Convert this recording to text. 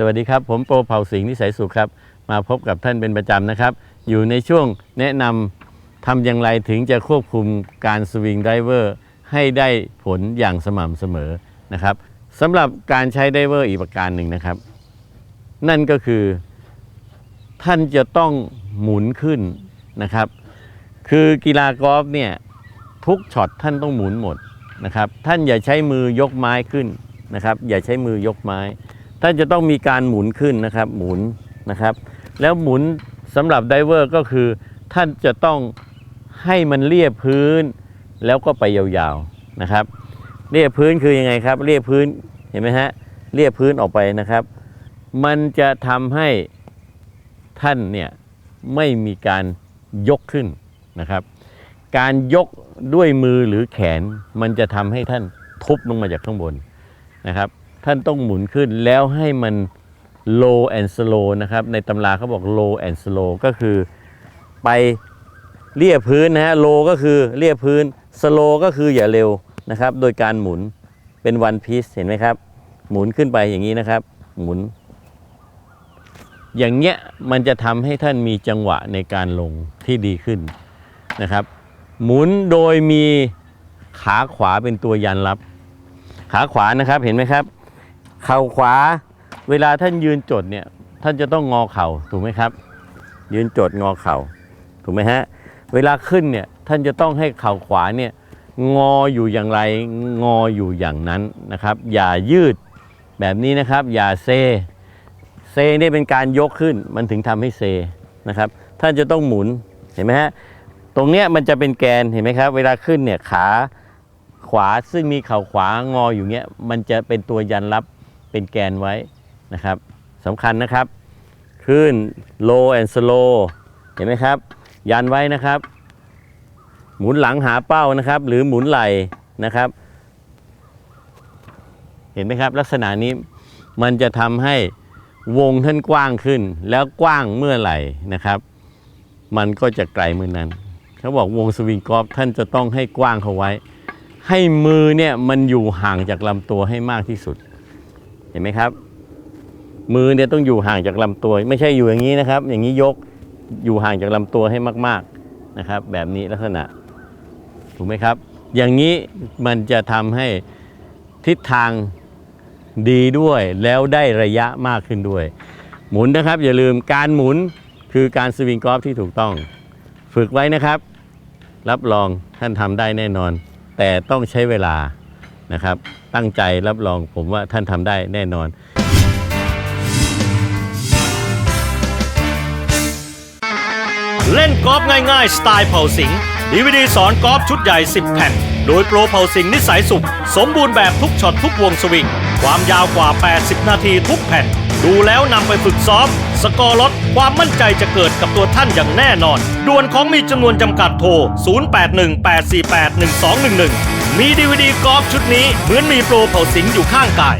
สวัสดีครับ ผมโปรเผ่าสิงห์นิสัยสุขครับ มาพบกับท่านเป็นประจำนะครับ อยู่ในช่วงแนะนำทำอย่างไรถึงจะควบคุมการสวิงไดเวอร์ให้ได้ผลอย่างสม่ำเสมอนะครับสำหรับการใช้ไดเวอร์อีกประการหนึ่งนะครับ นั่นก็คือท่านจะต้องหมุนขึ้นนะครับ คือกีฬากอล์ฟเนี่ยทุกช็อตท่านต้องหมุนหมดนะครับ ท่านอย่าใช้มือยกไม้ขึ้นนะครับ อย่าใช้มือยกไม้ ท่านจะต้องมีการหมุนขึ้นนะครับหมุนนะครับ แล้วหมุนสำหรับไดเวอร์ก็คือ ท่านจะต้องให้มันเรียบพื้น แล้วก็ไปยาวๆนะครับ เรียบพื้นคือยังไงครับ เรียบพื้นเห็นไหมฮะเรียบพื้นออกไปนะครับ มันจะทำให้ท่านเนี่ยไม่มีการยกขึ้นนะครับ การยกด้วยมือหรือแขนมันจะทำให้ท่านทุบลงมาจากข้างบนนะครับ ท่านต้องหมุนขึ้นแล้วให้มัน low and slow นะครับ ในตำราเขาบอก low and slow ก็คือไปเรียบพื้นนะฮะ low ก็คือเรียบพื้น slow ก็คืออย่าเร็วนะครับ โดยการหมุนเป็น one piece เห็นไหมครับ หมุนขึ้นไปอย่างนี้นะครับ หมุน อย่างเงี้ยมันจะทำให้ท่านมีจังหวะในการลงที่ดีขึ้นนะครับ หมุนโดยมีขาขวาเป็นตัวยันรับ ขาขวานะครับเห็นไหมครับ เข่าขวา เวลาท่านยืนจดเนี่ย ท่านจะต้องงอเข่าถูกไหมครับ ยืนจดงอเข่าถูกไหมฮะ เวลาขึ้นเนี่ยท่านจะต้องให้เข่าขวาเนี่ยงออยู่อย่างไรงออยู่อย่างนั้นนะครับ อย่ายืดแบบนี้นะครับ อย่าเซ เซนี่เป็นการยกขึ้นมันถึงทำให้เซนะครับ ท่านจะต้องหมุนเห็นไหมฮะตรงเนี้ยมันจะเป็นแกนเห็นไหมครับ เวลาขึ้นเนี่ยขาขวาซึ่งมีเข่าขวางออยู่เนี้ยมันจะเป็นตัวยันรับ เป็นแกนไว้นะครับสำคัญนะครับขึ้น low and slow เห็นไหมครับ ยันไว้นะครับ หมุนหลังหาเป้านะครับ หรือหมุนไหล่นะครับ เห็นไหมครับ ลักษณะนี้มันจะทำให้วงท่านกว้างขึ้น แล้วกว้างเมื่อไหร่นะครับ มันก็จะไกลมือนั้น เขาบอกวงสวิงกอล์ฟท่านจะต้องให้กว้างเขาไว้ ให้มือเนี่ยมันอยู่ห่างจากลำตัวให้มากที่สุด ห็นไหมครับ มือเนี่ยต้องอยู่ห่างจากลำตัว ไม่ใช่อยู่อย่างนี้นะครับ อย่างนี้ยกอยู่ห่างจากลำตัวให้มาก ๆนะครับ แบบนี้ลักษณะถูกไหมครับ อย่างนี้มันจะทำให้ทิศทางดีด้วยแล้วได้ระยะมากขึ้นด้วย หมุนนะครับ อย่าลืมการหมุนคือการสวิงกอล์ฟที่ถูกต้อง ฝึกไว้นะครับ รับรองท่านทำได้แน่นอน แต่ต้องใช้เวลา นะครับ ตั้งใจรับรองผมว่าท่านทำได้แน่นอน เล่นกอล์ฟง่ายๆ สไตล์เผ่าสิงดีวดีสอนกอล์ฟชุดใหญ่ 10 แผ่น โดยโปรเผ่าสิงนิสัยสุข สมบูรณ์แบบทุกช็อตทุกวงสวิง ความยาวกว่า 80 นาทีทุกแผ่น ดูแล้วนำไปฝึกซ้อม สกอร์ลดความมั่นใจจะเกิดกับตัวท่านอย่างแน่นอน ด่วนของมีจำนวนจำกัดโทร 0818481211 มีดีวดีกอล์ฟชุดนี้เหมือนมีโปรเผ่าสิงอยู่ข้างกาย